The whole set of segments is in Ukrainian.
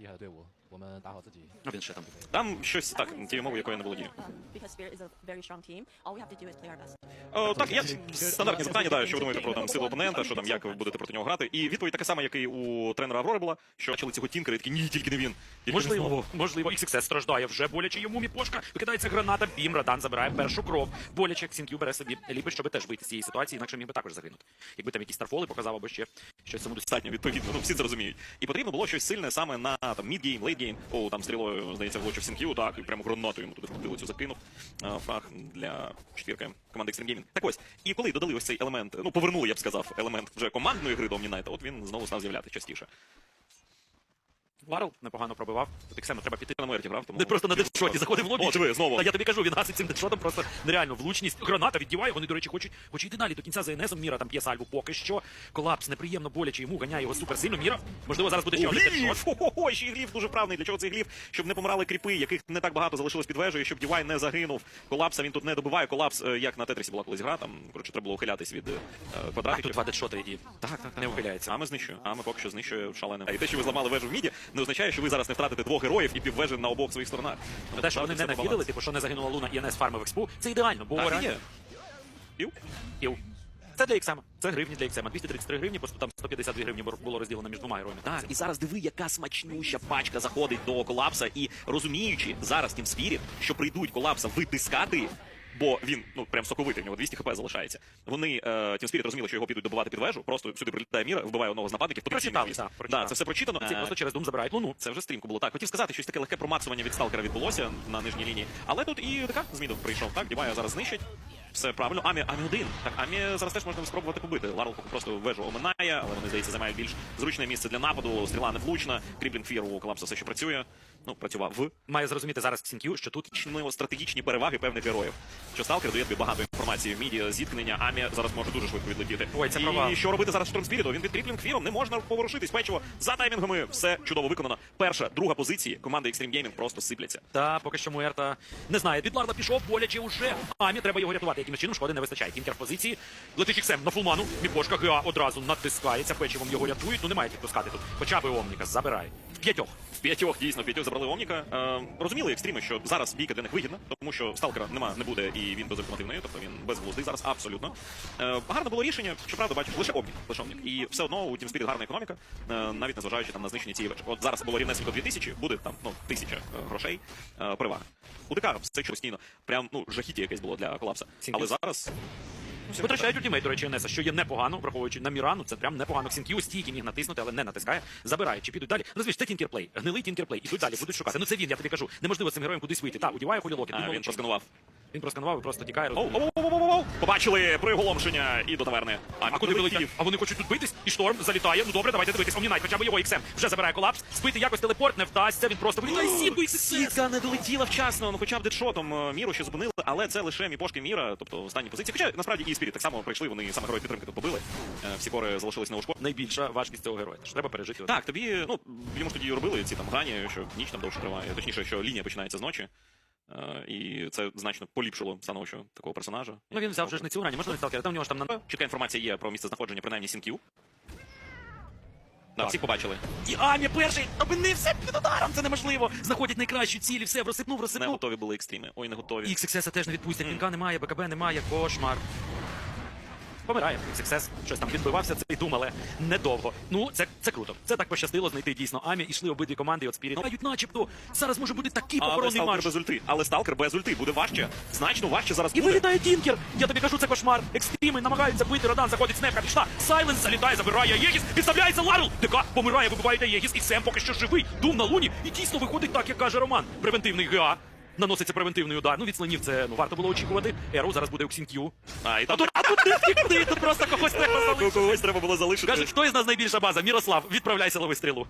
厉害的队伍。Він ще там. Там щось так, тією мовою, якою я не володію. Um, Spirit is a very strong team. All we have to do is play our best. О, так, я стандартні запитання, да, що ви думаєте про там силу опонента, що там як ви будете проти нього грати. І відповідь така сама, як і у тренера Аврори була, що почали цього тінкери, і такі ні, тільки не він. Тільки. Можливо, можливо, XXS страждає вже боляче йому міпошка. Викидається граната, бім, Радан забирає першу кров. Боляче Ксінкю бере собі ліпить, щоб теж вийти з цієї ситуації, інакше міг би також загинути. Якби там якісь старфоли показав або ще щось самому достатньо відповідно, ну всі це розуміють. І потрібно було щось сильне саме на там мідгейм, лейтгейм. О, там стрілою, здається, влучив Сінк'ю, так, і прямо гранату йому туди потилицю закинув. А, фраг для четвірки команди Extreme Gaming. Так ось, і коли додали ось цей елемент, ну повернули, я б сказав, елемент вже командної гри до Omnight, от він знову став з'являти частіше. Ларл непогано пробивав. Тут Іксему треба піти. На Мерті грав, тому Не просто на дедшоті заходив в лобі. О, диви, знову. Та я тобі кажу, він гасить цим дедшотом просто нереально влучність. Граната віддіває. Вони, до речі, хочуть, хочуть йти далі до кінця за НСом. Міра там п'є сальву поки що. Колапс неприємно боляче йому ганяє його супер сильно. Міра, можливо, зараз буде ще один Гліф! дедшот. Хо-хо-хо, ще й гліф дуже правний. Для чого цей гліф? Щоб не помирали кріпи, яких не так багато залишилось під вежею, щоб Дівай не загинув. Колапса він тут не добиває. Колапс, е, як на Тетрісі була колись гра, там, коротше, треба було ухилятись від е, А квадратиків. тут два дедшоти і Так, так, не ухиляється. А ми знищує. А ми поки що знищує шалене. І те, що ви зламали вежу в міді, не означає, що ви зараз не втратите двох героїв і піввежі на обох своїх сторонах. Ну, те, що вони не нафідили, типу, що не загинула Луна і НС фармив експу, це ідеально, бо Так, і реально- є. Пів? Іу. Це для Іксема. Це гривні для Іксема. 233 гривні, просто там 152 гривні було розділено між двома героями. Так, і зараз диви, яка смачнюща пачка заходить до колапса, і розуміючи зараз Team Spirit, що прийдуть колапса витискати. Бо він ну прям соковитий, в нього 200 хп залишається. Вони е, спірит, розуміли, що його підуть добивати під вежу. Просто сюди прилітає міра, вбиває одного з нападників. потенційний Прочитали, віз. так, да, це все прочитано. Ці Е, просто через дум забирають Луну. Це вже стрімко було так. Хотів сказати, щось таке легке промацування від сталкера відбулося на нижній лінії. Але тут і така змідов прийшов. Так, Дівая зараз знищить. Все правильно. Амі, Амі один. Так, Амі зараз теж можна спробувати побити. Ларл поки просто вежу оминає, але вони, здається, займають більш зручне місце для нападу. Стріла не влучна. Кріблінг фір у колапса все ще працює. Ну, працював в Має зрозуміти зараз Ксінкю, що тут ну, стратегічні переваги певних героїв. Що сталкер дає тобі багато інформації в міді, зіткнення. Амі зараз може дуже швидко відлетіти. Ой, це і що робити зараз Штормспіріту? Він під кріплінг фіром, не можна поворушитись. Печиво за таймінгами. Все чудово виконано. Перша, друга позиції команди Extreme Gaming просто сипляться. Та поки що Муерта не знає. Від Ларла пішов, боляче уже. Амі треба його рятувати. Якимось чином шкоди не вистачає. Тінкер в позиції. Летить Іксем на фулману. Міпошка ГА одразу натискається. Печивом його рятують. Ну немає підпускати тут. Хоча би Омніка забирає. В п'ятьох. В п'ятьох дійсно в п'ятьох забрали Омніка. Е, розуміли екстріми, що зараз бійка для них вигідна, тому що сталкера нема, не буде, і він безальтернативний, тобто він безглуздий зараз абсолютно. Е, гарне було рішення, щоправда, бачиш, лише Омнік, лише Омнік. І все одно у Team Spirit гарна економіка, е, навіть незважаючи там на знищення цієї вежі. От зараз було рівнесенько 2000, буде там ну тисяча е, грошей е, перевага. У ДК все постійно, прям ну жахіття якесь було для колапса. Але зараз Витрачають ультимейт, до речі, Енеса, що є непогано, враховуючи на Мірану, це прям непогано. Ксінкю стійки міг натиснути, але не натискає. Забирає, чи підуть далі. Розумієш, це тінкерплей, гнилий тінкерплей. Ідуть далі, будуть шукати. Ну це він, я тобі кажу. Неможливо цим героєм кудись вийти. Та, удіває холілоки. а, він просканував. Він просканував і просто тікає. Оу, оу, оу, оу, оу, оу. Побачили приголомшення і до таверни. А куди прилетів? А вони хочуть тут битись, і шторм залітає. Ну добре, давайте дивитись. Омнінайт, хоча б його іксем вже забирає колапс. Збити якось телепорт не вдасться. Він просто вилітає сітку і Сітка не долетіла вчасно, ну хоча б дедшотом е, міру ще зупинили, але це лише міпошки міра, тобто останні позиції. Хоча насправді і Спіріт так само прийшли, вони саме герої підтримки тут побили. Е, Всі кори залишились на ушко. Найбільша важкість цього героя. Тож треба пережити. Так, тобі, ну йому ж тоді робили ці там грані, що ніч там довше триває. Точніше, що лінія починається з ночі. Е, І це значно поліпшило становище такого персонажа. Ну він взяв вже ж не цю грані, можна не сталкера. Там у нього ж там на Чітка інформація є про місце знаходження, принаймні сінків. Да, Так. всі побачили. І Амі перший опинився під ударом. Це неможливо. Знаходять найкращі цілі, все розсипнув, Не готові були екстріми. Ой, не готові. XXS теж не відпустять. Пінка немає, БКБ немає, кошмар. Помирає XXS. Щось там відбивався цей дум, але недовго. Ну, це, це круто. Це так пощастило знайти дійсно Амі. Ішли обидві команди, і от. Мають начебто. Зараз може бути такий похоронний матч. без ульти. Але сталкер без ульти буде важче. Значно важче зараз І буде. вилітає Тінкер! Я тобі кажу, це кошмар. Екстріми намагаються бити, Радан заходить снепка, пішла. Сайленс залітає, забирає Єгіс, підставляється Ларл. ДК помирає, вибиває Єгіс, і Сем поки що живий. Дум на луні. І дійсно виходить так, як каже Роман. Превентивний ГА. Наноситься превентивний удар. Ну, від слонів це ну, варто було очікувати. Еру зараз буде у Ксінк'ю. А, і А там тут, а тут не втікти, тут просто когось треба залишити. когось треба було залишити. Кажуть, хто із нас найбільша база? Мірослав, відправляйся лови стрілу.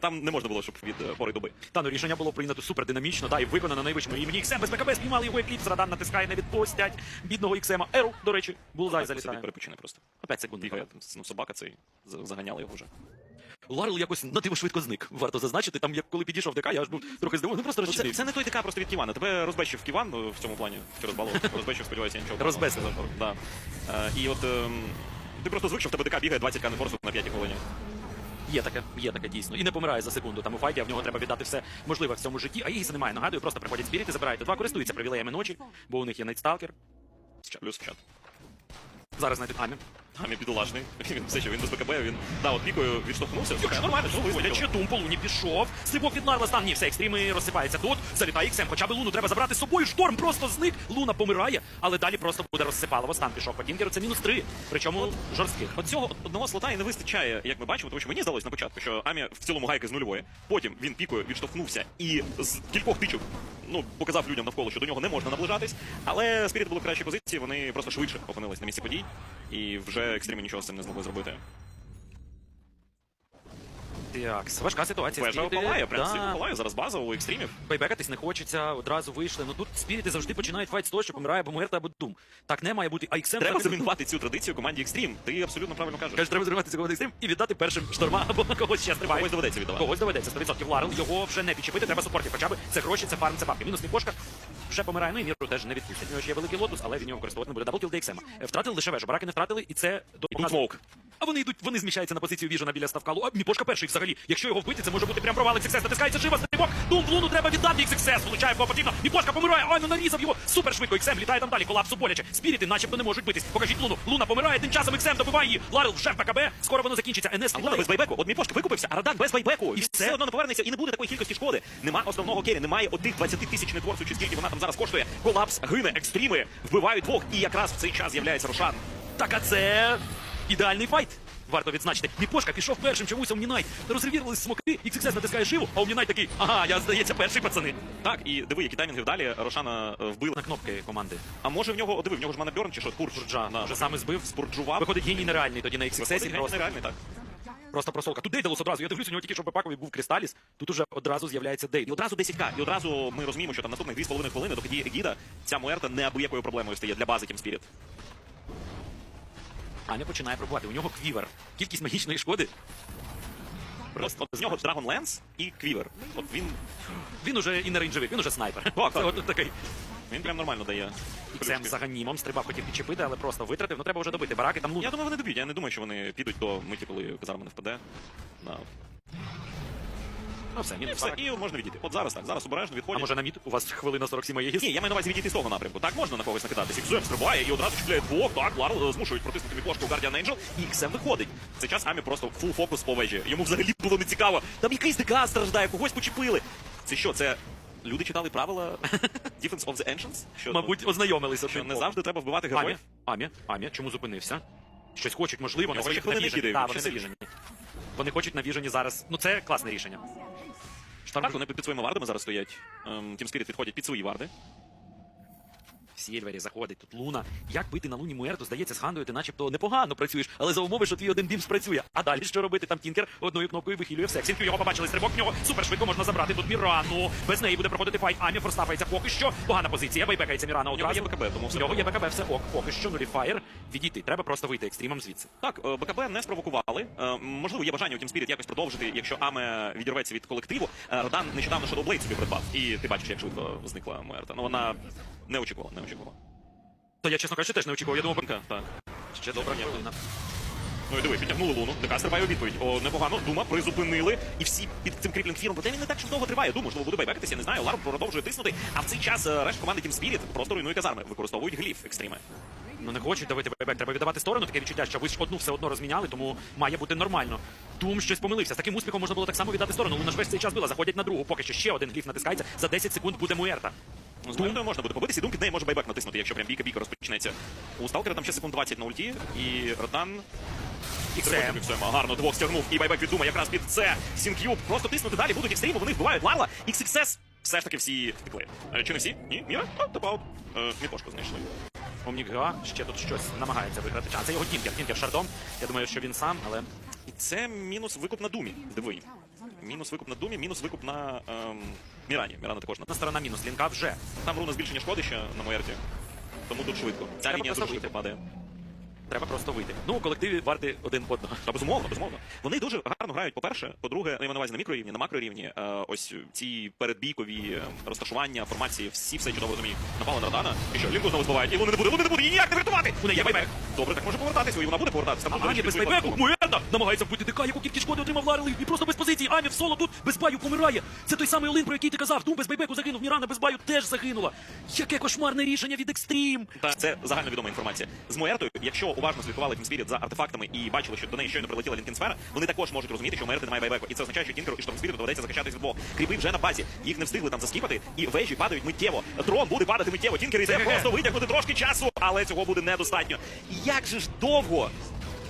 Там не можна було, щоб від е, пори доби. Та ну рішення було прийнято супер динамічно, та і виконано на найвищому рівні. Іксем без БКБ спіймали його екліпс, Радан натискає, не відпустять. Бідного Іксема. Еру, до речі, булзай Собі залітає. перепочине просто. 5 секунд. Ну, собака цей, за- заганяли його вже. Ларл якось на диво швидко зник. Варто зазначити, там як коли підійшов ДК, я аж був трохи здивований, ну просто Ну, це, це не той ДК просто від Ківана. Тебе розбещив Ківан е, в цьому плані, чи розбалував. Розбещив, сподіваюся, я нічого. Розбесив. Да. Е, і от ем, ти просто звик, що в тебе ДК бігає 20 канефорсів на 5 хвилині. Є таке, є таке дійсно. І не помирає за секунду. Там у файті, а в нього треба віддати все можливе в цьому житті. А Єгіса немає. Нагадую, просто приходять спіріти, забирають два, користуються привілеями ночі, бо у них є найтсталкер. Плюс чат. Зараз знайдуть Амі. Амі бідолашний. Він все, що він без БКБ, він да, от пікою відштовхнувся. Слухай, нормально, що чи Тум по луні пішов. Стрибок від Ларла стан. Ні, все, екстріми розсипаються. Тут залітає іксем. Хоча б луну треба забрати з собою. Шторм просто зник. Луна помирає, але далі просто буде розсипалово. Стан пішов по Тінкеру. Це мінус три. Причому жорстких. От цього одного слота і не вистачає, як ми бачимо, тому що мені здалося на початку, що Амі в цілому гайки з нульової. Потім він пікою відштовхнувся і з кількох тичок ну, показав людям навколо, що до нього не можна наближатись. Але Спіріт були в кращій позиції, вони просто швидше опинились на місці подій, і вже екстреми нічого з цим не змогли зробити. Так, важка ситуація. Вежа Спіріти, опалає, прям да. да. опалає зараз база у екстримів. Байбекатись не хочеться, одразу вийшли. Ну тут спіріти завжди починають файт з того, що помирає або Муерта, або Дум. Так не має бути. А іксем Треба так- замінувати цю традицію команді Екстрім. Ти абсолютно правильно кажеш. Каже, треба займатися команди екстрим і віддати першим шторма або когось ще стрибає. Когось доведеться віддавати. Когось доведеться 100%. Ларел його вже не підчепити, треба супортів. Хоча б це гроші, це фарм, це бабки. Мінус Мікошка вже помирає. Ну і міру теж не відпустять. У нього ще є великий лотус, але він його використовувати не буде. Даблкіл Дейксема. Втратили лише вежу. Бараки не втратили, і це до смоук. А вони йдуть, вони зміщаються на позицію віжена біля ставкалу. А Міпошка перший взагалі. Якщо його вбити, це може бути прям провал XXS. Натискається жива стрибок. Дум в луну треба віддати XXS. Влучає кого потрібно. Міпошка помирає. Ай, ну нарізав його. Супер швидко. XM літає там далі. Колапсу боляче. Спіріти начебто не можуть битись. Покажіть луну. Луна помирає. Тим часом XM добиває її. Ларел вже в ПКБ. Скоро воно закінчиться. НС Луна без байбеку, от Міпошка викупився, а Радак без байбеку. І все. одно не повернеться і не буде такої кількості шкоди. Нема основного кері, немає отих 20 тисяч нетворців, чи скільки вона там зараз коштує. Колапс гине, екстріми, вбивають двох, і якраз в цей час з'являється Рошан. Так, а це ідеальний файт. Варто відзначити. Міпошка пішов першим чомусь Омнінайт. Розревірились смоки, XXS натискає живу, а Омнінайт такий, ага, я здається, перший пацани. Так, і диви, які таймінги вдалі, Рошана е, вбили. На кнопки команди. А може в нього, диви, в нього ж мана Бьорн чи що? Курж. Спурджа. На, Вже саме збив. спурджував. Виходить геній нереальний тоді на XXS. Просто, нереальний, так. просто просолка. Тут Дейдалус одразу. Я дивлюсь, у нього тільки що в пакові був Кристаліс. Тут уже одразу з'являється І Дейд. одразу 10к, і одразу ми розуміємо, що там наступних 2,5 хвилини, доки діє Егіда, ця Муерта неабиякою проблемою стає для бази Team Spirit. Аня починає пробувати. У нього квівер. Кількість магічної шкоди. Просто з нього Dragon Lens і Квівер. От він, Він уже і не рейнджовик, він уже снайпер. Так, Це от такий. він прям нормально дає. Іксем за ганімом стрибав, хотів підчепити, але просто витратив. Ну треба вже добити. Бараки там лут. Я думаю, вони доб'ють. Я не думаю, що вони підуть до миті, коли казарма не впаде. Да. Ну все, мінус все, і можна відійти. От зараз так, зараз обережно А може на мід? У вас хвилина 47 є гіс? Ні, я маю на увазі відійти з того напрямку. Так можна на когось накидатись. Іксем стрибає і одразу чіпляє двох. Так, Ларл е, змушують протиснути мікошку Guardian Angel. І Іксем виходить. В цей час Амі просто фул фокус по вежі. Йому взагалі було не цікаво. Там якийсь ДК страждає, когось почепили. Це що, це люди читали правила Defense of the Ancients? Що, Мабуть, ознайомилися. що не завжди треба вбивати героїв. Амі, Амі, чому зупинився? Щось хочуть, можливо, на своїх навіжені. Вони хочуть навіжені зараз. Ну це класне рішення. Штарм вони під, своїми вардами зараз стоять. Ем, Team відходять під свої варди. Всі двері заходить, тут луна. Як бити на луні Муерту, здається, з Хандою ти начебто непогано працюєш, але за умови, що твій один бім спрацює. А далі що робити? Там Тінкер одною кнопкою вихилює все. Ксінкю його побачили, стрибок в нього супер швидко можна забрати. Тут Мірану. Без неї буде проходити файт. Амі форстафається поки що. Погана позиція. Байбекається Мірана У нього є. БКБ, тому У все нього є. БКБ, все ок. Поки що нуліфаєр. Відійти. Треба просто вийти екстримом звідси. Так, е, БКБ не спровокували. Е, Можливо, є бажання у Team Spirit якось продовжити, якщо Аме відірветься від колективу. Е, Родан нещодавно Shadow Blade собі придбав. І ти бачиш, як швидко зникла Муерта. Ну вона не очікувала, не очікувала. То я, чесно кажучи, теж не очікував. Я думав, Так, так. ще добра Ні. Ну і диви, підтягнули луну. ДК стрибає у відповідь. О, непогано. Дума призупинили. І всі під цим кріплінг фіром. Проте він не так ж довго триває. Думаю, можливо, буде байбекатися, я не знаю. Ларм продовжує тиснути. А в цей час е, решта команди Team Spirit просто руйнує казарми. Використовують гліф екстріми. Ну не хочуть давати байбек, треба віддавати сторону. Таке відчуття, що ви ж одну все одно розміняли, тому має бути нормально. Тум щось помилився. З таким успіхом можна було так само віддати сторону. Луна ж весь цей час била, заходять на другу. Поки що ще один гліф натискається. За 10 секунд буде Муерта. З Муертою можна буде побитися, і Дум під неї може байбек натиснути, якщо прям бійка-бійка розпочнеться. У Сталкера там ще секунд 20 на ульті, і Родан І Це. Гарно двох стягнув. І байбек від Дума якраз під це. Сінк'юб. Просто тиснути далі будуть екстріму, вони вбивають Ларла. XXS. Все ж таки всі втекли. Е, Чи не всі? Ні? Ні? А, тапаут. Е, Мітошку знайшли. Омнік ще тут щось намагається виграти. А це його Тінкер. Тінкер Шардом. Я думаю, що він сам, але І це мінус викуп на Думі. Диви. Мінус викуп на Думі, мінус викуп на ем, Мірані. Мірана також на сторона мінус. Лінка вже. Там руна збільшення шкоди ще на Моерті. Тому тут швидко. Ця Треба лінія просто дуже швидко вийти. падає. Треба просто вийти. Ну, у колективі варти один одного. Та безумовно, безумовно. Вони дуже гарно грають, по-перше. По-друге, я маю на увазі на мікрорівні, на макрорівні. Е, ось ці передбійкові е, розташування, формації, всі все чудово розуміють. Напали на Радана. І що, лінку знову збивають. І вони не буде, вони не буде, її ніяк не врятувати. У неї є байбек. Добре, так може повертатись, і вона буде повертатись. Там А до речі, Ані без легенда! Намагається вбити ДК, яку кількість шкоди отримав Ларли, і просто без позиції. Амі в соло тут без баю помирає. Це той самий Олин, про який ти казав. Дум без байбеку загинув, Мірана без баю теж загинула. Яке кошмарне рішення від екстрім. Та це загальновідома інформація. З Моертою, якщо уважно слідкували Spirit за артефактами і бачили, що до неї щойно прилетіла Лінкінсфера, вони також можуть розуміти, що у Моерти немає байбеку. І це означає, що Тінкеру і Шторм Спіріту доведеться захищатись вдвох. Кріпи вже на базі. Їх не встигли там заскіпати, і вежі падають миттєво. Дрон буде падати миттєво. Тінкер йде просто витягнути трошки часу, але цього буде недостатньо. І як же ж довго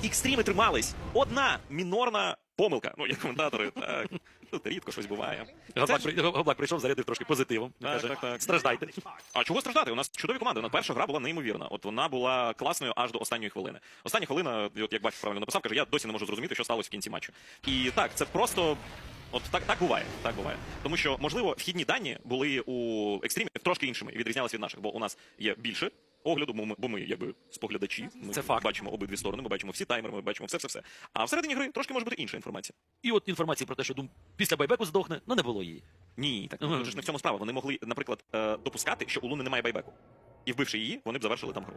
екстріми тримались? Одна мінорна помилка. Ну, як коментатори, так. Тут рідко щось буває. Габлак, ж- Габлак прийшов, зарядив трошки позитивом. Так, Каже, так, так. Страждайте. А чого страждати? У нас чудові команди. На перша гра була неймовірна. От вона була класною аж до останньої хвилини. Остання хвилина, от як бачиш, правильно написав, каже, я досі не можу зрозуміти, що сталося в кінці матчу. І так, це просто. От так, так буває, так буває. Тому що, можливо, вхідні дані були у екстримів трошки іншими, відрізнялися від наших, бо у нас є більше огляду, бо ми, бо ми якби споглядачі. Ми Це факт. бачимо обидві сторони, ми бачимо всі таймери, ми бачимо все, все, все. А всередині гри трошки може бути інша інформація. І от інформації про те, що Дум після байбеку здохне, ну не було її. Ні, так Ага. ну, ж не в цьому справа. Вони могли, наприклад, е, допускати, що у Луни немає байбеку. І вбивши її, вони б завершили там гру.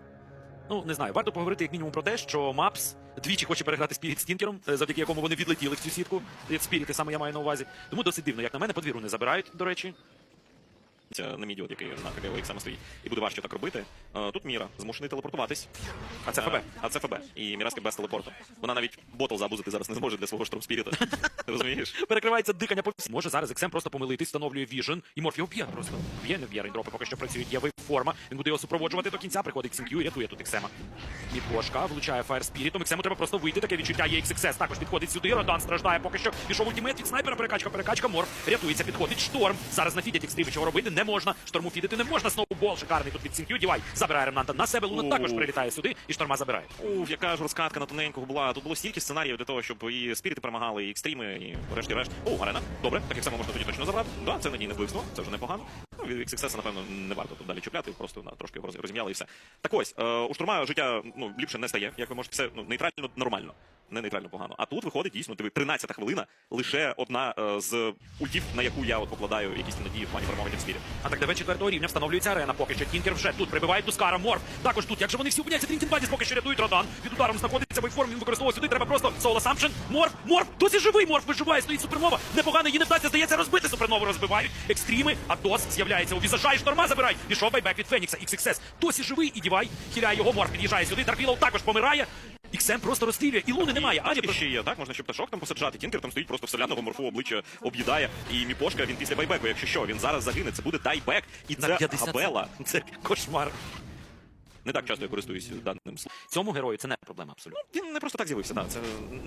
Ну, не знаю, варто поговорити як мінімум про те, що Мапс двічі хоче переграти Спіріт з Тінкером, е, завдяки якому вони відлетіли в цю сітку. Спіріти саме я маю на увазі. Тому досить дивно, як на мене, подвіру не забирають, до речі. Це не мій який на КГВ саме стоїть. І буде важче так робити. Е, Тут Міра змушений телепортуватись. А це ФБ. Е, А це ФБ. І Міраска без телепорту. Вона навіть ботл забузити зараз не зможе для свого штормспіріта. Розумієш? Перекривається дихання по всім. Може зараз Ексем просто помилитись, встановлює віжен, і Морфі б'є просто. Б'є, не б'є, рейндропи поки що працюють, є форма. Він буде його супроводжувати до кінця, приходить Сінкю і рятує тут Ексема. Мікошка влучає Фаєр Спірітом. Ексему треба просто вийти, таке відчуття є XXS. Також підходить сюди. Родан страждає поки що. Пішов ультимейт від снайпера, перекачка, перекачка, Морф. Рятується, підходить шторм. Зараз нафідять екстрими, чого робити не можна. Шторму фідити не можна. Сноубол шикарний тут від Сінкю. Дівай забирає ремнанта на себе. Луна також прилітає сюди, і шторма забирає. Уф, яка ж розкатка на тоненького була. Тут було стільки сценаріїв для того, щоб і спіріти перемагали, і екстріми, і решті-решт. О, арена. Добре, так як само можна тоді точно забрати. Да, це надійне вбивство, це вже непогано. Ну, від XXS, напевно, не варто тут далі чіпляти, просто на, трошки його розім'яли і все. Так ось, е, у штурма життя ну, ліпше не стає, як ви можете все ну, нейтрально нормально. Не нейтрально погано. А тут виходить дійсно, диви, 13 хвилина, лише одна е, з ультів, на яку я от покладаю якісь надії в плані перемоги в спірі. А так ДВ четвертого рівня встановлюється арена. Поки що Тінкер вже тут прибиває Тускара, Морф. Також тут, як же вони всі опиняються, Трінтін Бадіс поки що рятують Родан. Під ударом знаходиться вейформ, він використовує сюди. Треба просто соло самшен. Морф, Морф, досі живий. Морф виживає, стоїть супернова. Непогано, їй не вдасться, здається, розбити супернову розбивають. Екстріми, Дос з'являється у візажа і шторма забирає. Пішов байбек від Фенікса. XXS. Досі живий і дівай. Хіляє його Морф, під'їжджає сюди. Дарквілоу також помирає. Іксем просто розстрілює, і луни немає. Аді ще є, так, можна ще пташок там посаджати. Тінкер там стоїть просто вселяного морфу обличчя об'їдає. І Міпошка, він після байбеку, якщо що, він зараз загине. Це буде дайбек. І це 50 Габела. Це кошмар. Не так часто я користуюсь даним словом. Цьому герою це не проблема абсолютно. Він не просто так з'явився. Да. Це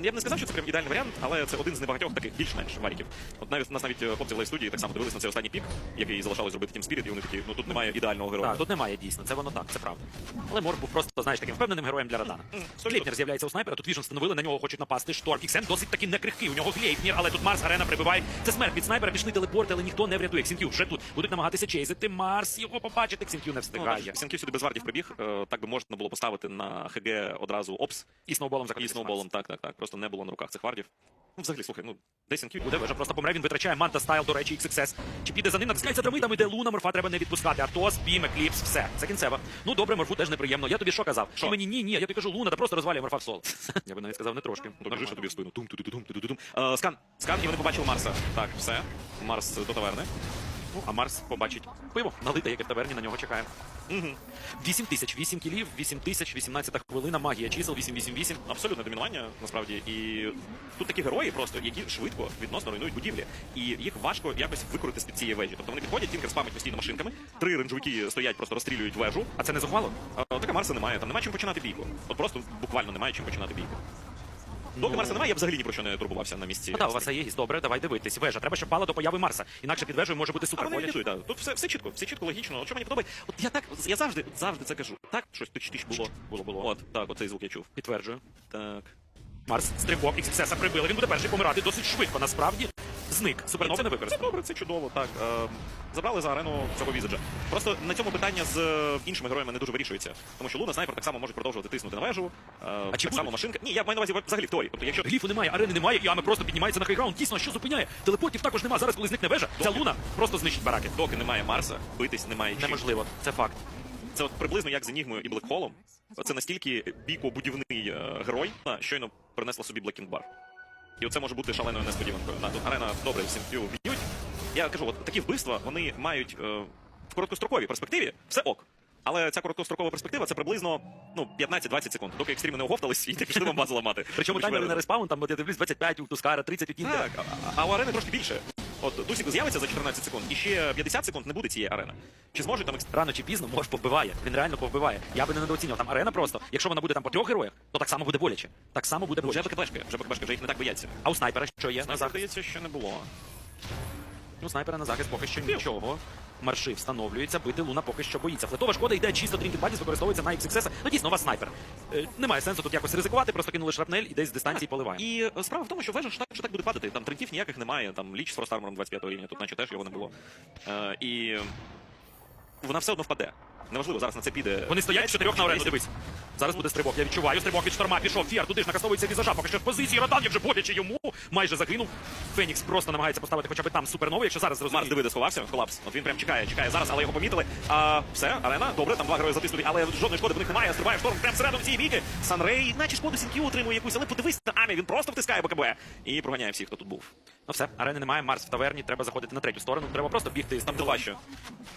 я б не сказав, що це прям ідеальний варіант, але це один з небагатьох таких більш-менш варіків. От навіть у нас навіть е, хлопці в студії так само дивились на цей останній пік, який залишалось зробити Team Spirit, і вони такі, ну тут немає ідеального героя. Так, тут немає дійсно, це воно так, це правда. Але Мор був просто, знаєш, таким впевненим героєм для Радана. Клейпнер з'являється у снайпера, тут Віжн встановили, на нього хочуть напасти. Шторм. Іксен досить таки не крихкий. У нього Глейпнір, але тут Марс арена прибиває. Це смерть від снайпера, пішли телепорти, але ніхто не врятує. Ксінкю вже тут будуть намагатися чейзити. Марс його побачити. Ксінкю не встигає. Сінків сюди без вартів прибіг, е, так би можна було поставити на ХГ одразу опс І сноуболом і сноуболом. Так, так, так. Просто не було на руках цих вардів. Ну, взагалі, слухай, ну де Сінків? Буде вже просто помре, він витрачає манта стайл, до речі, XXS. Чи піде за ним, натискається драмитами, іде Луна, морфа треба не відпускати. Артос, бім, екліпс, все. Це кінцева. Ну добре, морфу теж неприємно. Я тобі що казав? Що? І мені ні, ні, я тобі кажу, Луна, та просто розвалює морфа в соло. Я би навіть сказав не трошки. То що тобі в спину. Тум ту ту тум ту ту тум Е, Скан. Скан, і вони побачили Марса. Так, все. Марс до таверни. А Марс побачить пиво, налите, яке в таверні на нього чекає. Угу. 8 тисяч, 8 кілів, 8 тисяч, 18 хвилина, магія чисел, 888. Абсолютне домінування, насправді. І тут такі герої просто, які швидко відносно руйнують будівлі. І їх важко якось викорити з-під цієї вежі. Тобто вони підходять, тінкер спамить постійно машинками, три ренджовики стоять, просто розстрілюють вежу. А це не зухвало? Така Марса немає, там немає чим починати бійку. От просто буквально немає чим починати бійку. Доки Марса немає, я б взагалі ні про що не турбувався на місці. Ну так, у вас є гість. Добре, давай дивитись. Вежа. Треба, щоб пала до появи Марса. Інакше під вежею може бути А супер. вони Ходять. імітують, так. Тут все, все чітко, все чітко, логічно. От що мені подобається. От я так, я завжди, завжди це кажу. Так, щось тич тич було. Було, було. От, так, оцей звук я чув. Підтверджую. Так. Марс, стрибок, XXS прибили. Він буде перший помирати досить швидко. Насправді зник. Супернова не це добре, це чудово. Так е, забрали за арену цього візаджа. Просто на цьому питання з е, іншими героями не дуже вирішується, тому що Луна снайпер так само може продовжувати тиснути на вежу. Е, А чи так само будуть? машинка. Ні, я маю на увазі взагалі в теорії. Тобто, якщо Гліфу немає, арени немає, і Аме просто піднімається на хайграунд. Дійсно, що зупиняє? Телепортів також немає. Зараз, коли зникне вежа, ця луна просто знищить бараки. доки немає Марса, битись немає чим. Неможливо, це факт. Це от приблизно як з Енігмою і Блекхолом. Це настільки бійко-будівний е, герой, щойно принесла собі Блекінг Бар. І оце може бути шаленою несподіванкою. На, тут арена добре всім фю б'ють. Я кажу, от такі вбивства вони мають е, в короткостроковій перспективі все ок. Але ця короткострокова перспектива це приблизно ну 15-20 секунд, доки екстріми не оговтались і ти пішли вам базу ламати. Причому таймери на респаун, там от я дивлюсь 25 у Тускара, 30 у Тінкера. Так, а у арени трошки більше. От Дусік з'явиться за 14 секунд, і ще 50 секунд не буде цієї арени. Чи зможуть там Рано чи пізно може повбиває. Він реально повбиває. Я би не недооцінював. Там арена просто. Якщо вона буде там по трьох героях, то так само буде боляче. Так само буде боляче. вже. БКБшки, вже БКБшки, вже їх не так бояться. А у снайпера що є? На здається, що не було. У снайпера на захист поки що нічого. Марши встановлюється, бити луна поки що боїться. Флетова шкода йде чисто Trinket Бадіс використовується на XXS. Ну дійсно, вас снайпер. Е, немає сенсу тут якось ризикувати, просто кинули шрапнель і десь з дистанції поливаємо. І е, справа в тому, що вежа ж так, що так буде падати. Там тринків ніяких немає, там ліч з форстармором 25 рівня, тут наче теж його не було. Е, і вона все одно впаде. Неважливо, зараз на це піде. Вони стоять чотирьох на арену, дивись. Зараз буде стрибок. Я відчуваю стрибок від шторма. Пішов фіар, туди ж накастовується візажа. Поки що в позиції Радан, як вже боляче йому. Майже загинув. Фенікс просто намагається поставити хоча б там супернову, якщо зараз Марс зрозуміє. диви, сховався, колапс. От він прям чекає, чекає зараз, але його помітили. А все, арена, добре, там два герої затиснули, але жодної шкоди в них немає. Стрибає шторм прямо всередину цієї бійки. Санрей, наче шкоду Сінкю отримує якусь, але подивись на Амі, він просто втискає БКБ і проганяє всіх, хто тут був. Ну все, арени немає, Марс в таверні, треба заходити на третю сторону. Треба просто бігти з Там.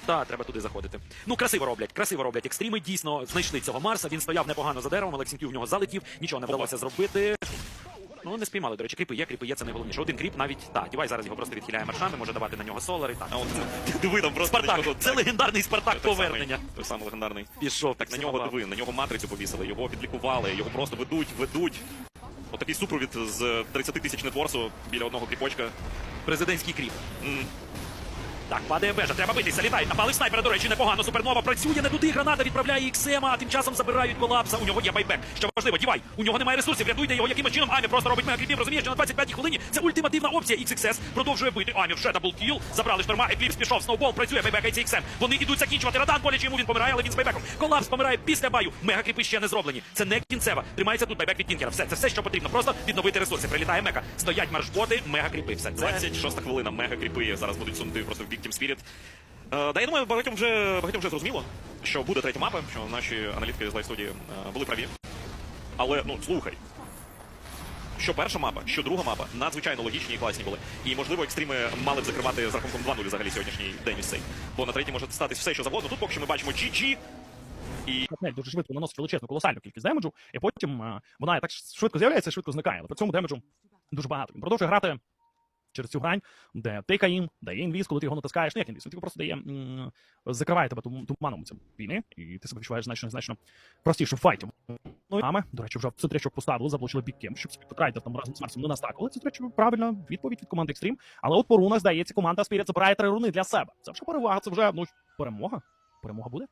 Так, треба туди заходити. Ну, красиво роблять, красиво роблять. Екстріми дійсно знайшли цього Марса. Він стояв непогано за деревом, Олексінків в нього залетів, нічого не вдалося зробити. Ну, не спіймали, до речі, кріпи є, кріпи є, це найголовніше. Один кріп навіть, так, Дівай зараз його просто відхиляє маршами, може давати на нього солари. Так. А от диви там просто Спартак, нього- це легендарний Спартак той самий- повернення. Той самий легендарний. Пішов. Так на нього диви, на нього матрицю повісили, його підлікували, його просто ведуть, ведуть. Отакий супровід з 30 тисяч нетворсу біля одного кріпочка. Президентський кріп. М. Так, падає бежа, треба битися, літають. Напали снайпера, до речі, непогано. Супернова працює не туди. Граната відправляє іксема, а тим часом забирають колапса. У нього є байбек. Що важливо, дівай. У нього немає ресурсів. Рятуйте його якимось чином. Амі просто робить мегакріпів. Розуміє, що на 25-й хвилині це ультимативна опція. XXS продовжує бити. Амі вже даблкіл. Забрали шторма. Екліпс пішов. Сноубол працює. Байбекається XM. Вони йдуть закінчувати. Радан боляче йому він помирає, але він з байбеком. Колапс помирає після баю. Мегакріпи ще не зроблені. Це не кінцева. Тримається тут байбек від Тінкера. Все, це все, що потрібно. Просто відновити ресурси. Прилітає мека. Стоять маршботи, мегакріпи. Все. Це 26 хвилина, мега кріпи зараз будуть сунути просто в бік Team Spirit. Е, да, я думаю, багатьом вже, багатьом вже зрозуміло, що буде третя мапа, що наші аналітики з лайв-студії е, були праві. Але, ну, слухай. Що перша мапа, що друга мапа, надзвичайно логічні і класні були. І, можливо, екстріми мали б закривати з рахунком 2-0 взагалі сьогоднішній день ось цей. Бо на третій може статись все, що завгодно. Тут поки що ми бачимо GG. Шрапнель дуже швидко наносить величезну колосальну кількість демеджу, і потім е, вона так швидко з'являється і швидко зникає. Але при цьому демеджу дуже багато. Він продовжує грати через цю грань, де тейка їм, дає інвіз, коли ти його натискаєш. Ну як інвіз, він тобі просто дає закриває тебе туманом цим війни, і ти себе відчуваєш значно значно простіше в файті. Ну і мами, до речі, вже в центрячок поставили, заблочили біккем, щоб спітрайдер там разом з Марсом не настакали. Це, до речі, правильна відповідь від команди Extreme. Але от по рунах, здається, команда Spirit забирає три руни для себе. Це вже перевага, це вже ну, перемога. Перемога буде.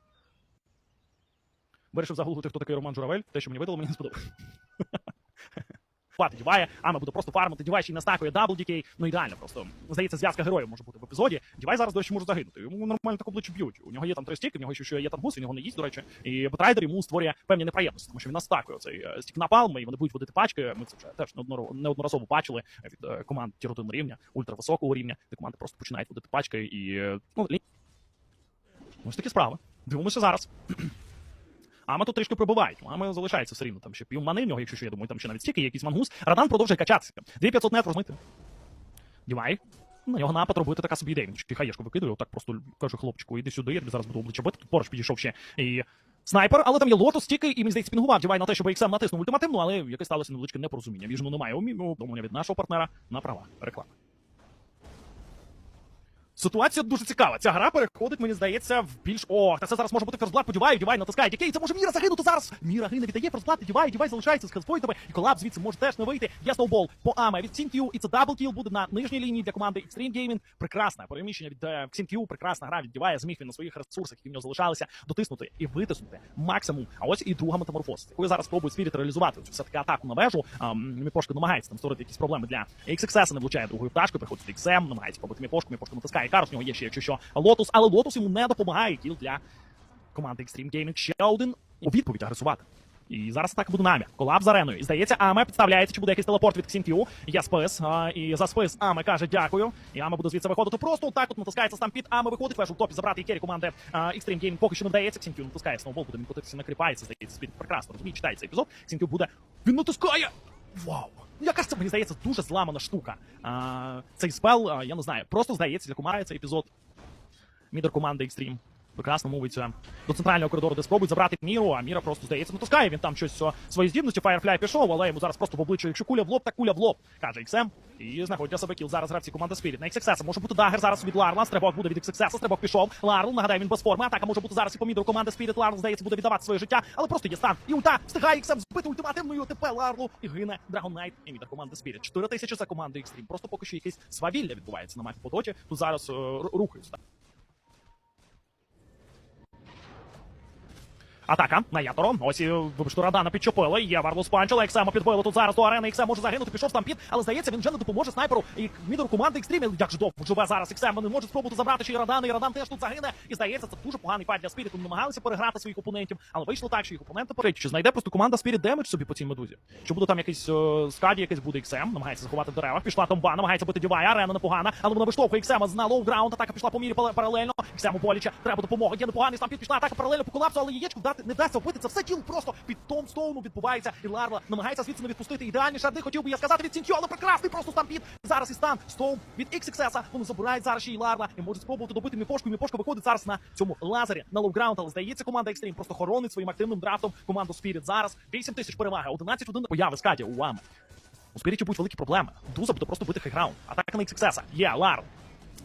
Вирішив загуглити, хто такий Роман Журавель. Те, що мені видало, мені не сподобалось. Хватить Діває, Ама буде просто фармити, Дівай ще й настакує дабл дікей. Ну ідеально просто. Здається, зв'язка героїв може бути в епізоді. Дівай зараз, до речі, може загинути. Йому нормально так обличчя б'ють. У нього є там три стіки, в нього ще є тангус, він його не їсть, до речі. І Бетрайдер йому створює певні неприємності, тому що він настакує цей е, стік напалм, і вони будуть водити пачки. Ми це вже теж неодноразово бачили від е, команд тір 1 рівня, ультрависокого рівня, де команди просто починають водити пачки і е, ну, Ось такі справи. Дивимося зараз. Ама тут трішки пробивають. Ама залишається все рівно там ще пів мани в нього, якщо що, я думаю, там ще навіть стільки, якийсь мангус. Радан продовжує качатися. 2500 нет розмити. Дівай. На нього напад робити така собі ідея. Хаєшку викидує, отак просто каже хлопчику, іди сюди, я тобі зараз буду обличчя бити. Тут поруч підійшов ще і снайпер, але там є лотос стільки, і мені здається, пінгував Дівай на те, щоб XM натиснув ультимативну, але яке сталося невеличке непорозуміння. Віжну немає уміння думання від нашого партнера на права. Реклама. Ситуація дуже цікава. Ця гра переходить, мені здається, в більш. Ох, та це зараз може бути ферзблат, подіваю, дівай, натискає дікей. Це може Міра загинути зараз. Міра гине, віддає ферзблат, дівай, дівай залишається з хелспойтами. І колапс звідси може теж не вийти. Є сноубол по Аме від Сінкю, і це даблкіл буде на нижній лінії для команди Extreme Gaming. Прекрасне переміщення від е, прекрасна гра від діває. Зміг він на своїх ресурсах, які в нього залишалися, дотиснути і витиснути максимум. А ось і друга метаморфоза, яку зараз спробують Спіріт реалізувати цю все-таки атаку на вежу. Міпошка намагається там створити якісь проблеми для XXS, не влучає другою пташкою, приходить XM, намагається пробити Міпошку, Міпошка натискає карус, в нього є ще, якщо що, Лотус, але Лотус йому не допомагає кіл для команди Extreme Gaming. Ще один у відповідь агресувати. І зараз атака буде намі. Колапс з ареною. Здається, Аме підставляється, чи буде якийсь телепорт від Ксінтю. Є спис. А, і за спис Аме каже дякую. І Аме буде звідси виходити просто так. От натискається стампід. Аме виходить. Вежу в топі забрати і кері команди а, Extreme Gaming поки що не вдається. Ксінтю натискає сноубол, буде він накріпається. Здається, спід прекрасно розуміє, читає цей епізод. Ксінтю буде. Він натискає! Вау! Ну, якась це мені здається дуже зламана штука. А, цей спел, я не знаю, просто здається для Кумари цей епізод. Мідер команди Extreme прекрасно мовиться до центрального коридору, де спробують забрати Міру, а Міра просто здається, натискає. Він там щось свої здібності. Firefly пішов, але йому зараз просто в обличчя, якщо куля в лоб, так куля в лоб, каже XM. І знаходить для себе кіл. Зараз гравці команди Spirit. На XXS може бути дагер зараз від Ларла. Стрибок буде від XXS. Стрибок пішов. Ларл, нагадаю, він без форми. Атака може бути зараз і по мідру команди Spirit. Ларл, здається, буде віддавати своє життя, але просто є стан. І ульта встигає XM збити ультимативною ТП Ларлу. І гине Knight і мідер команди Spirit. 4 тисячі за команди Extreme. Просто поки що якесь свавілля відбувається на мапі по доті. Тут зараз е, рухаються. Атака на Яторо. Ось і вибачте, Радана підчепили. Є Варлус Панчела. Ексема підбили тут зараз до арени. Ексем може загинути. Пішов стампід, але здається, він вже не допоможе снайперу і мідеру команди Екстрім. Як же довго живе зараз Ексем. Вони можуть спробувати забрати ще й Радана, і Радан теж тут загине. І здається, це дуже поганий файт для Спіріт. Вони намагалися переграти своїх опонентів, але вийшло так, що їх опоненти перечі. Чи знайде просто команда Спіріт демедж собі по цій медузі? Чи буде там якийсь е, скаді, якийсь буде Ексем, намагається заховати в деревах. Пішла Томба, намагається бити Дівай, арена непогана, але вона виштовхує Ексема з лоу-граунд. Атака пішла по мірі паралельно. Ексему боляче. Треба допомога. Є непоганий стампід. Пішла атака паралельно по колапсу, але яєчку вдати не вдасться вбити. Це все тіло просто під Томстоуну відбувається. І Ларла намагається звідси не відпустити. Ідеальні шарди, хотів би я сказати від Сінтю, але прекрасний просто стампід. Зараз і стан. Стоун від XXS. Вони забирають зараз ще й Ларла і можуть спробувати добити Міпошку. Міпошка виходить зараз на цьому лазері на лоу-граунд, але здається, команда Extreme просто хоронить своїм активним драфтом команду Spirit. Зараз 8 тисяч переваги, 11 годин появи скаді у вами. У Спіріті будуть великі проблеми. Дуза буде просто бити хайграунд. Атака на XXS. Є Ларл.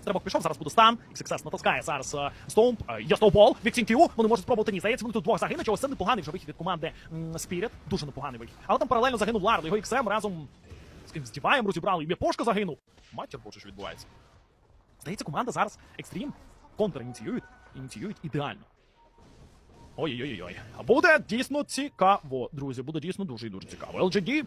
Стрибок пішов, зараз буде стан. XXS натискає зараз е, Стоумп. Е, Є Сноубол від Сінтю. Вони можуть спробувати ні. Здається, вони тут двох загинуть. Ось це непоганий вже вихід від команди Spirit. Дуже непоганий вихід. Але там паралельно загинув Ларл. Його XM разом з ким з Діваєм розібрали. І Пошка загинув. Матір боже, що відбувається. Здається, команда зараз Extreme контр ініціюють. Ініціюють ідеально. Ой-ой-ой. А буде дійсно цікаво, друзі. Буде дійсно дуже і дуже цікаво. LGD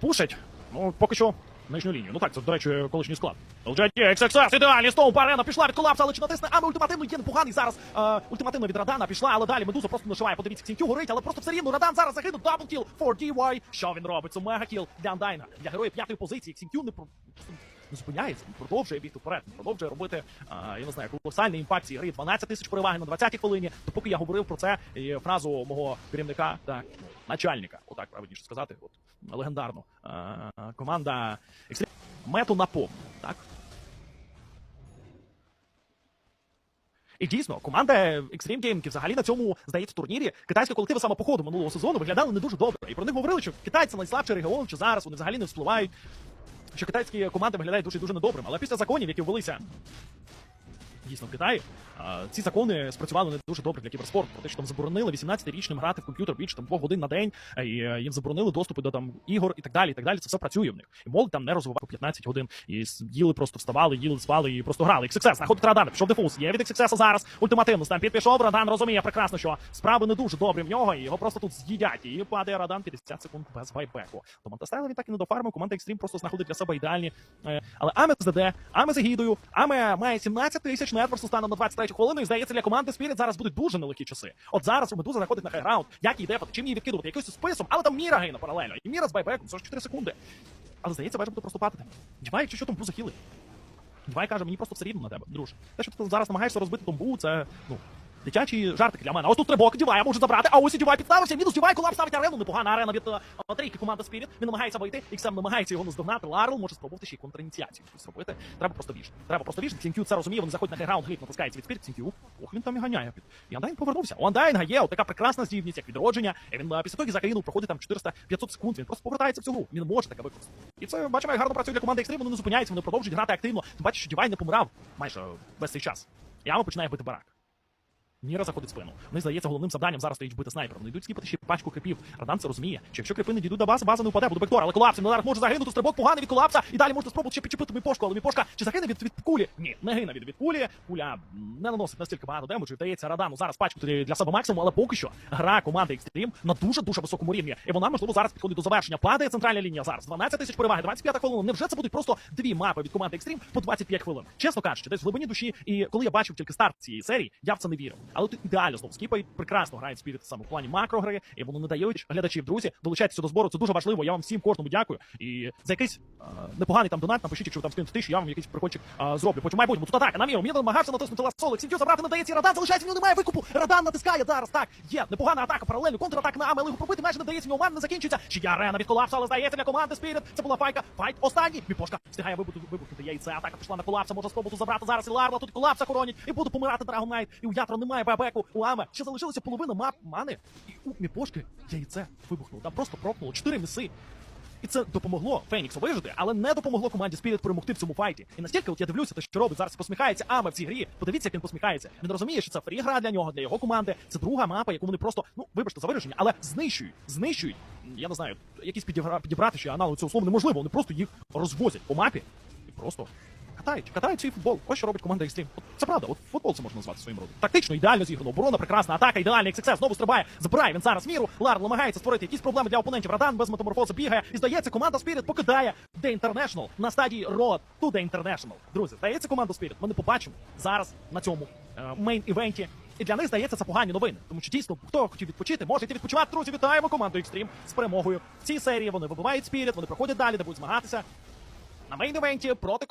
пушать. Ну, поки що нижню лінію. Ну так, це, до речі, колишній склад. XXS, ідеальний Стоун, арена пішла від колапса, але чи натисне Ами ультимативно є непоганий зараз. Е, ультимативно від Радана пішла, але далі Медуза просто нашиває. Подивіться, Ксінтю горить, але просто все рівно Радан зараз загинув. Даблкіл 4DY. Що він робить? Це мегакіл для Андайна. Для героя п'ятої позиції. Ксінтю не про... не зупиняється, він продовжує бігти вперед, продовжує робити, а, я не знаю, колосальний імпакт цієї гри. 12 тисяч переваги на 20-й хвилині. То поки я говорив про це, і фразу мого керівника, так, ну, начальника, отак правильніше сказати, от, легендарно. А, команда Extreme мету на повну, так? І дійсно, команда Extreme Gaming взагалі на цьому, здається, турнірі китайські колективи саме по ходу минулого сезону виглядали не дуже добре. І про них говорили, що китайці найслабший регіон, що зараз вони взагалі не вспливають. Що китайські команди виглядають дуже дуже недобрим. Але після законів, які ввелися дійсно в Китаї, ці закони спрацювали не дуже добре для кіберспорту. Про те, що там заборонили 18-річним грати в комп'ютер більше там двох годин на день, і е, їм заборонили доступи до там ігор і так далі. І так далі. Це все працює в них. І молодь там не розвивав по 15 годин. І їли просто вставали, їли, спали і просто грали. XXS, знаходить Радан, пішов дефуз. Є від XXS зараз ультимативно. Стампід пішов. Радан розуміє прекрасно, що справи не дуже добрі в нього, і його просто тут з'їдять. І падає Радан 50 секунд без байбеку. Тому Монтестайла він так і не дофармив. Команда Extreme просто знаходить для себе ідеальні. е, Але Аме з ДД, Аме з Егідою, Аме має 17 тисяч нетворсу станом на 23 хвилину. І здається, для команди Spirit зараз будуть дуже нелегкі часи. От зараз у Медуза заходить на хайраунд. Як їй дефати, чим її відкидувати? Якийсь списом, але там Міра гине паралельно. І Міра з байбеком 44 секунди. Але здається, вежа буде просто падати. Дівай, якщо що там захили. Дівай каже, мені просто все рівно на тебе, друже. Те, що ти зараз намагаєшся розбити томбу, це ну. Дитячі жартики для мене. Ось тут трибок, Дівая може забрати. А ось і Дівай підставився. Мінус Дівай, колапс ставить арену. Непогана арена від е, трійки команди Spirit. Він намагається вийти. XM намагається його наздогнати. Ларл може спробувати ще й контраініціацію щось зробити. Треба просто віж. Треба просто віж. Ксінкю це розуміє. Вони заходять на хайграунд, гліп натискається від Spirit. Ксінкю. Ох, він там і ганяє. І Андайн повернувся. У Андайнга є така прекрасна здібність, як відродження. І він е, після того, як загинув, проходить там 400-500 секунд. Він просто повертається в цю гру. Він може таке використати. І це бачимо, як гарно працює для команди Extreme. Вони не зупиняються, вони продовжують грати активно. Ти бачиш, що Дівай не помирав майже весь цей час. Яма починає бити барак. Міра заходить спину. Вони здається, головним завданням зараз стоїть бити снайпера. Вони йдуть скіпати ще пачку крипів. Радан це розуміє. Що якщо крипи не дійдуть до бази, база не впаде, буде бектор, але колапс. Зараз може загинути стрибок поганий від колапса. І далі можете спробувати ще підчепити міпошку, але міпошка чи загине від, від кулі? Ні, не гине від, від кулі. Куля не наносить настільки багато демеджу. Вдається Радану зараз пачку для себе максимум, але поки що гра команди Extreme на дуже дуже високому рівні. І вона можливо зараз підходить до завершення. Падає центральна лінія зараз. 12 тисяч переваги, 25 хвилин. Невже це будуть просто дві мапи від команди Extreme по 25 хвилин? Чесно кажучи, десь в глибині душі. І коли я бачив тільки старт цієї серії, я в це не вірив. Але тут ідеально знову скіпають, прекрасно грають Спіріт саме в плані макрогри, і воно не дають глядачів, друзі. Долучайтеся до збору, це дуже важливо. Я вам всім кожному дякую. І за якийсь е, непоганий там донат, напишіть, якщо ви там скинете тисячу, я вам якийсь прикольчик е, зроблю. Потім майбутньому тут атака на міру. Мені намагався натиснути ласо, Олексій забрати, не дається Радан, залишається, в нього немає викупу. Радан натискає зараз. Так, є непогана атака, паралельно контратака на його пробити майже не дається, в нього ман не закінчується. Ще я арена від колапсу, але здається для команди Спіріт. Це була файка. Файт останній. Міпошка встигає вибухнути, вибухнути яйце. Атака пішла на колапса, може спробувати забрати зараз і Ларла. Тут колапса хоронять. І буде помирати Драгон Найт. І у Ятро немає бебеку. У Ами ще залишилася половина мап мани. І у Міпошки яйце вибухнуло. Там просто прокнуло. Чотири міси. І це допомогло Феніксу вижити, але не допомогло команді Spirit перемогти в цьому файті. І настільки, от я дивлюся, те, що робить зараз посміхається Аме в цій грі. Подивіться, як він посміхається. Він розуміє, що це фрі гра для нього, для його команди. Це друга мапа, яку вони просто, ну вибачте за вираження, але знищують, знищують. Я не знаю, якісь підібра, підібрати ще аналог цього слова неможливо. Вони просто їх розвозять по мапі і просто. Катають, катають свій футбол. Ось що робить команда Extreme. От це правда, от футбол це можна назвати своїм родом. Тактично, ідеально зіграно. Оборона, прекрасна атака, ідеальний XXS, знову стрибає, забирає він зараз міру. Лар намагається створити якісь проблеми для опонентів. Радан без метаморфози бігає. І здається, команда Spirit покидає The International на стадії Road to The International. Друзі, здається, команду Spirit ми не побачимо зараз на цьому мейн-івенті. І для них здається це погані новини, тому що дійсно хто хотів відпочити, може йти відпочивати. Друзі, вітаємо команду Extreme з перемогою. В цій серії вони вибивають Spirit, вони проходять далі, де будуть змагатися на мейн-івенті проти